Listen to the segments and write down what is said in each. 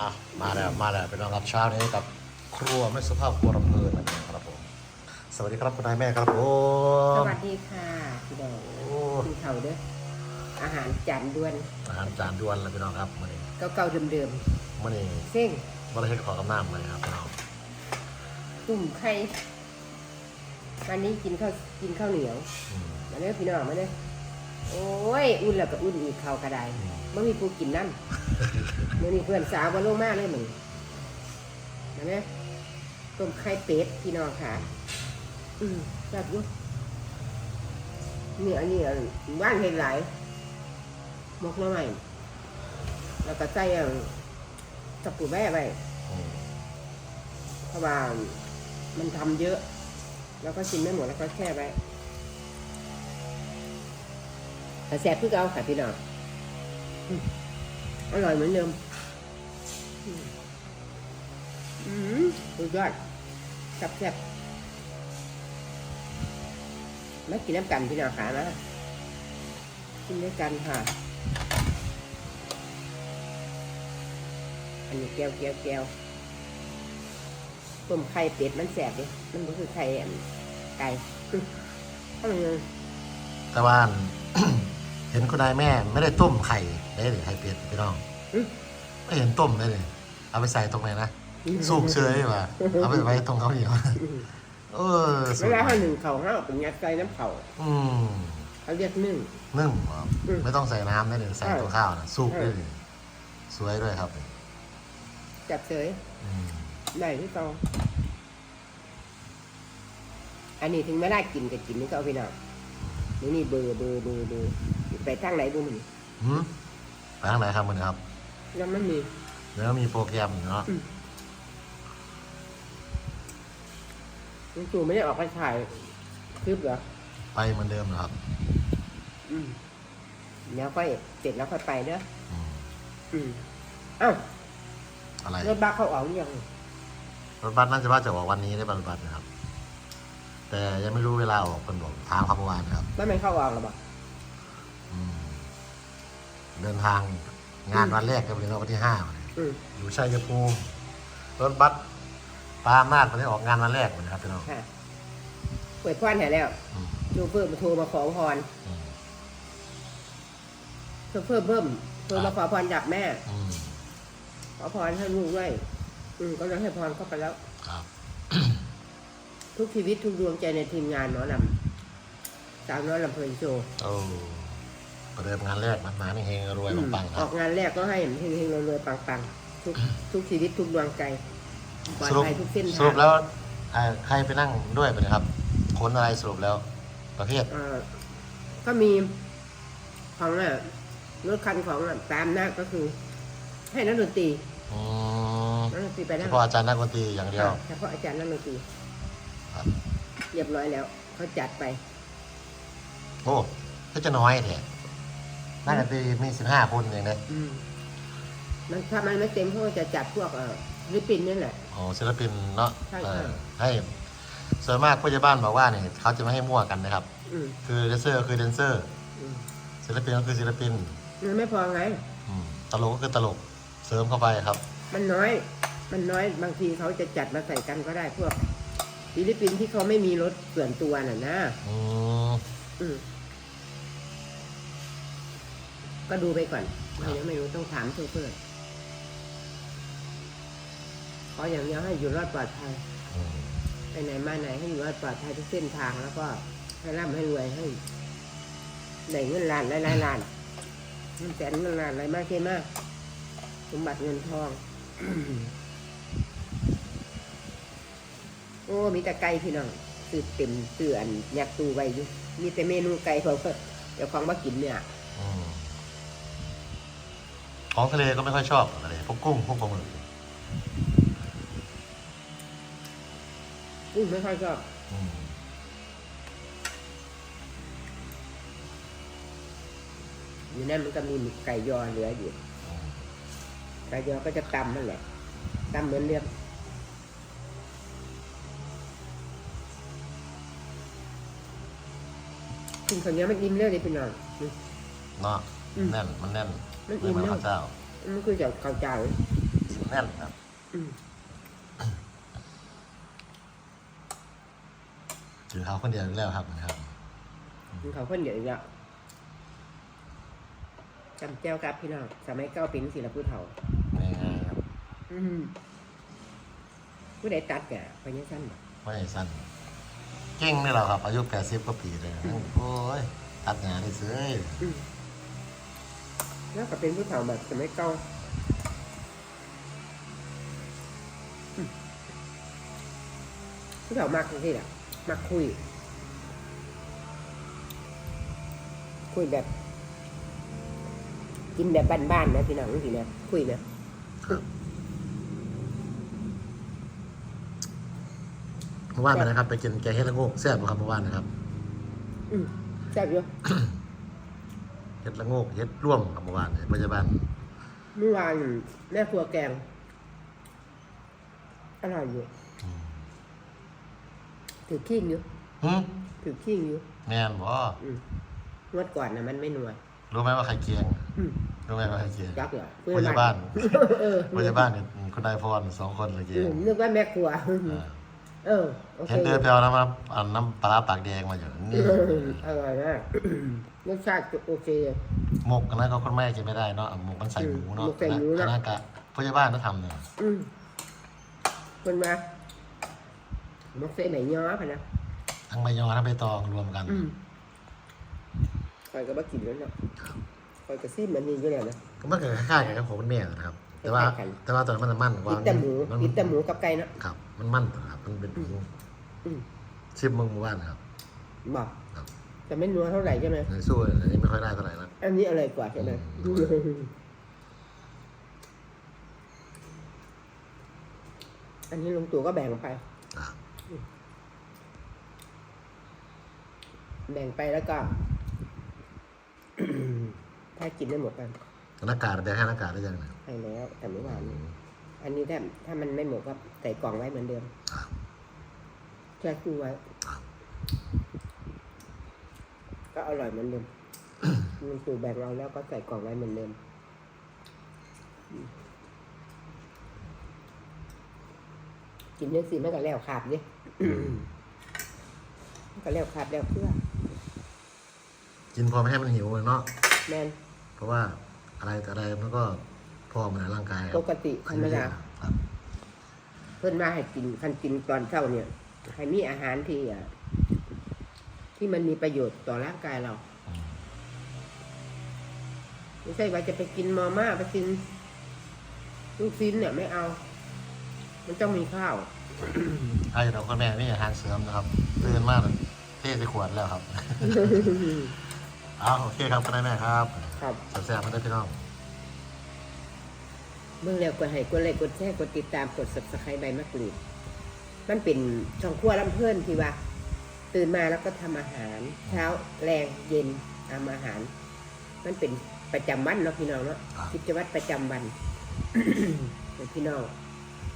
อะมาแล้วมาแล้วเป็นรองรับเช้านี้กับครัวไม่สุภาพครัวลำเพลินนะครับผม สวัสดีครับคุณนายแม่ครับผสม วัสดีค่ะพี่น้องโอ้ กินข้าวเด้ออาหารจานด่วนอาหารจานด่วนเลยพี่น้องครับมื่อนี้เก่าๆเดิมมื่อนี้ๆเส้งบริเฮ็ดขอกำน้ำมาเลยครับพี่น้องตุ่มไข่วันนี้กินข้าวกินข้าวเหนียวอืมมาเด้อพี่น้องมาเด้อ โอ้ย อุ่นแล้วก็อุ่นอีกข้าวกระไดอืมไม่มีผู้กินนั่นมื่อนี้เพื่อนสาวมาลงมาเลยมึงมาเด้อต้มไข่เป็ดพี่น้องค่ะ อืมจัดอยุ่นี่อันนี้อันว่านเห็นหลายหมกหน้ำใหม่แล้วก็ใส่อันตะปูแม่ไปอืมเพราะว่ามันทำเยอะ แล้วก็กินไม่หมดแล้วก็แช่ไว้ แต่แซ่บคือเก่าค่ะพี่น้องอร่อยเหมือนเดิมอืมอืมสุดยอดแซ่บแซ่บมากินน้ำกันพี่น้องค่ะนะกินด้วยกันค่ะ อันนี้แก้วแก้วแก้วต้มไข่เป็ดมันแสบดิมันก็คือไข่ไก่ถ้ามันแต่ว่า ห็นคุณนายแม่ไม่ได้ต้มไข่ได้เลยไข่เป็ดพี่น้องไม่เห็นต้มได้เลย เอาไปใส่ตรงไหนนะสูบเชยว่ะเอาไปไว้ตรงเขาวเหนียวเออสเววยลาเขาหนึ่งเขาห้าเป็นยัดไก่น้ำเขาอืมเขาเรียกนึ่งนึ่งเหรออืมไม่ต้องใส่น้ำได้เลยใส่ใช่ตัวข้าวนะสูบใช่ได้เลยสวยด้วยครับ จับเสยอืมได้ที่ตองอันนี้ถึงไม่ได้กินก็กินนี่ก็เอาไปหน่ อยนี่นี่เบอร์เบอร์เบอร์เบอร์ไปทางไหนบุ้มันหืมไปทางไหนครับมันครับ ยังไม่มีแล้วมีโปรแกรมอยู่เนาะลุงตู่ไม่ได้ออกไปถ่ายคลิปเหรอ ไปเหมือนเดิมนะครับ อืมแล้วค่อยเสร็จแล้วค่อยไปเด้ออืมอืมเอ้าอะไรรถบัสเขาออกหรือยังรถบัสน่าจะว่าจะออกวันนี้ได้บัสรถบัสนะครับ แต่ยังไม่รู้เวลาออกเป็นบอกทางครับเมื่อวานนะครับไม่ไม่เข้าออกหรอบอกอืมเดินทางงานวันแรกก็เป็นวันที่ห้าอืมอยู่ชัยภูมิรถบัสปาล์มนาดวันนี้ออกงานวันแรกเลยนะครับพี่น้องค่ะเปิดพรให้แล้วอืมโชเฟอร์มาโทรมาขอพรอืมโชเฟอร์เพิ่มโทรมาขอพรจากแม่ อืมขอพรให้ลูกด้วยอืมก็เลยให้พรเข้าไปแล้ว ครับ ทุกชีวิตทุกดวงใจในทีมงานหมอลำสาวน้อยลำเพลินโชว์โอ้ประเดิมงานแรกมันมาเฮงๆรวยอืมปังๆคอรัอบกงานแรกก็ให้เฮงๆรวยๆปังๆทุกทุกชีวิตทุกดวงใจปลอดสรุปภัยทุกเส้นสทารุงปแล้วใครใครไปนั่งด้วยไปนะครับคนอะไรสรุปแล้ว ประเภทเอ่อก็มีของอะรถคันของอะตามหน้าก็คือ ให้นักดนตรีอืมนักดนตรีไปเฉนั่งพาะอาจารย์นักดนตรีอย่างเดียว เฉพาะอาจารย์นักดนตรี ครับเรียบร้อยแล้วเขาจัดไป โอ้ก็จะน้อยแท้นักดนตรีมีสิบห้าคนเองนะอืมมันถ้ามันไม่เต็มเขาก็จะจัดพวกเอ่อริปปินนี่แหละ โอ้ศิลปินเนาะใช่เอใช่อให้ส่วนมากผู้ใหญ่บ้านบอกว่าเนี่ยเขาจะไม่ให้มั่วกันนะครับ อืมคือแดนเซอร์ก็คือแดนเซอร์ อืมศิลปินก็คือศิลปินมันไม่พอไง อืมตลกก็คือตลกเสริมเข้าไปครับ มันน้อย มันน้อยบางทีเขาจะจัดมาใส่กันก็ได้พวก ฟิลิปปินส์ที่เขาไม่มีรถส่วนตัวน่ะนะอืมอืมก็ดูไปก่อนเรายังไม่รู้ต้องถามโชเฟอร์ขออย่างเดียวให้อยู่รอดปลอดภัยอืมไปไหนมาไหนให้อยู่รอดปลอดภัยทุกเส้นทางแล้วก็ให้ร่ำให้รวยให้ได้เงินล้านหลายๆล้านเงินแสนเงินล้านอะไรมากเท่มาก สมบัติเงินทอง โอ้มีแต่ไก่พี่น้องสืบเต็มเตือนอยากตูไว้อยู่มีแต่เมนูไก่เพราะว่าเดี๋ยวของมากินเนี่ยอืมของทะเลก็ไม่ค่อยชอบอะไรพวกกุ้งพวกปลาหมึกอุ้ยไม่ค่อยชอบอืมอยู่นั่นมันก็มีไก่ยอเหลืออยู่อืมไก่ยอก็จะตำนั่นแหละตำเหมือนเดิมกิ นคนนี้ยวมันอิ่มเร็วเลยพี่น้องอืมเนาะอืมแน่นมันแน่นมันไม่อิ่ม เหมือนเร็วข้าวเจ้ามันคือจะข้าวเจ้าแน่นครับอืมถือเขาคนเดียวอีกแล้วครับนะครับกินเขาวคนเดียวอีกแล้วจำแจ้วกับพี่น้องสมัยเก้าเป็นศิลปุเฒ่า นี่ไงครับอืมผู้ใดตัดแกไปยังสั้นบ่ไม่สั้น เก่งนี่เราครับ อายุแปดสิบกว่าปีเลยโอ้ยตัดงานได้เสยอืมแล้วก็เป็นผู้เฒ่าแบบสมัยเก่าอืมผู้เฒ่ามากที่แหละมากคุย คุยแบบ กินแบบบ้านๆนะพี่น้องทีนะคุยนะครับ เมื่อวานไปนะครับ ไปกินแกงเฮ็ดละโงกแซ่บบ่ครับเมื่อวานนะครับอืมแซ่บอยู่เฮ็ดละโงกเฮ็ดร่วมครับเมื่อวานเนี่ยปัจจุบันเมื่อวานแม่ครัวแกงอร่อยอยู่อืมถือขิงอยู่หึถือขิงอยู่แม่นบ่อืมงวดก่อนนะมันไม่นัวรู้ไหมว่าใครเกียงอืมรู้ไหมว่าใครเกียงยักษ์เหรอพยาบาลเออพยาบาลเนี่ยคุณนายพรสองคนเลยเกีอืยงมนึกว่าแม่ครัวอ่า เออโอเคเห็นเดินไปเอาน้ำมาเอาน้ำปลาร้าปากแดงมาอยู่นี่อืมอร่อยมากรสชาติโอเคเลย หมกอันนั้นก็คนแม่กินไม่ได้เนาะหมกมันใส่หมูเนาะหมกใส่หมูเนอะอันนั้นกะพยาบาลเขาทำเนี่ยอืมคนมามักเส้นไหนย้อพะนะทั้งใบยอทั้งใบตองรวมกัน อืมคอยก็บ่กินแล้วเนาะคอยก็ซีมันนี่อยู่แล้วนะ ก็มันก็คล้ายๆกันกับของคุณแม่นะครับ แต่ว่าคล้ายๆกัน แต่ว่าตอนนั้นมันมันกว่ากินแต่หมูนกินแต่หมูกับไก่เนาะ ครับ มันมันครับ มันเป็นหมูอืมชิมมึงเมื่อวานครับ บอกครับ แต่ไม่นัวเท่าไหร่ใช่ไหม ในสู้อันนี้ไม่ค่อยได้เท่าไหร่นะ อันนี้อร่อยกว่าใช่ไหมอืม อันนี้ลุงตู่ก็แบ่งไป อะแบ่งไปแล้วก็ ถ้ากินได้หมดกันหน้ากากแบงให้หน้ากากได้ยังไงให้แล้วแต่เมื่อวานนี้อันนี้ถ้าถ้ามันไม่หมดก็ใส่กล่องไว้เหมือนเดิม ครับ แช่คู่ไว้ครับก็อร่อยเหมือนเดิมลุงตู่แบ่งเราแล้วก็ใส่กล่องไว้เหมือนเดิมอืมกินเนื้อสีมันก็แล้วขาดดิมันก็แล้วขาดแล้วเพื่อ กินพอไม่ให้มันหิวเลยเนาะแมนเพราะว่าอะไรแต่อะไรมันก็พอมันในร่างกายปกติธรรมดาครับเพื่อนมาให้กินคันกินตอนเช้าเนี่ย ให้มีอาหารที่อะที่มันมีประโยชน์ต่อร่างกายเราอืมไม่ใช่ว่าจะไปกินมาม่าไปกินลูกชิ้นเนี่ยไม่เอา มันต้องมีข้าวไอ้เราคนแม่ไม่อาหารเสริมนะครับตื่นมากเลยเทใส่ขวดแล้วครับ เอาโอเคครับคุณนายแม่ครับ ครับแซ่บๆมาได้พี่น้องเมื่อแล้วกดให้กดไลค์กดแชร์กดติดตามกด subscribe ใบมะกรูด มันเป็นช่องครัวลำเพลินที่ว่า ตื่นมาแล้วก็ทำอาหาร เช้าแรงเย็นทำอาหาร มันเป็นประจำวันเนาะพี่น้องเนาะครับกิจวัตรประจำวันเดี๋ยวพี่น้อง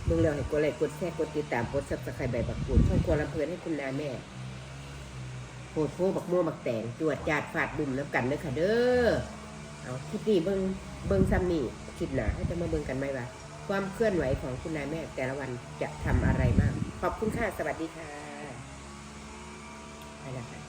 เมื่อแล้วให้กดไลค์กดแชร์กดติดตามกด subscribe ใบมะกรูดช่องครัวลำเพลินให้คุณนาแม่โหดโพบักม่วงบักแตงจวดจาดฟาดดุมน้ำกันเด้อค่ะเด้อเอาคลิปนี้เบิงเบิงซ้ำนี่คลิปหนาให้จะมาเบิงกันไหมว่าความเคลื่อนไหวของคุณนายแม่แต่ละวันจะทำอะไรบ้าง ขอบคุณค่ะ สวัสดีค่ะไปละค่ะ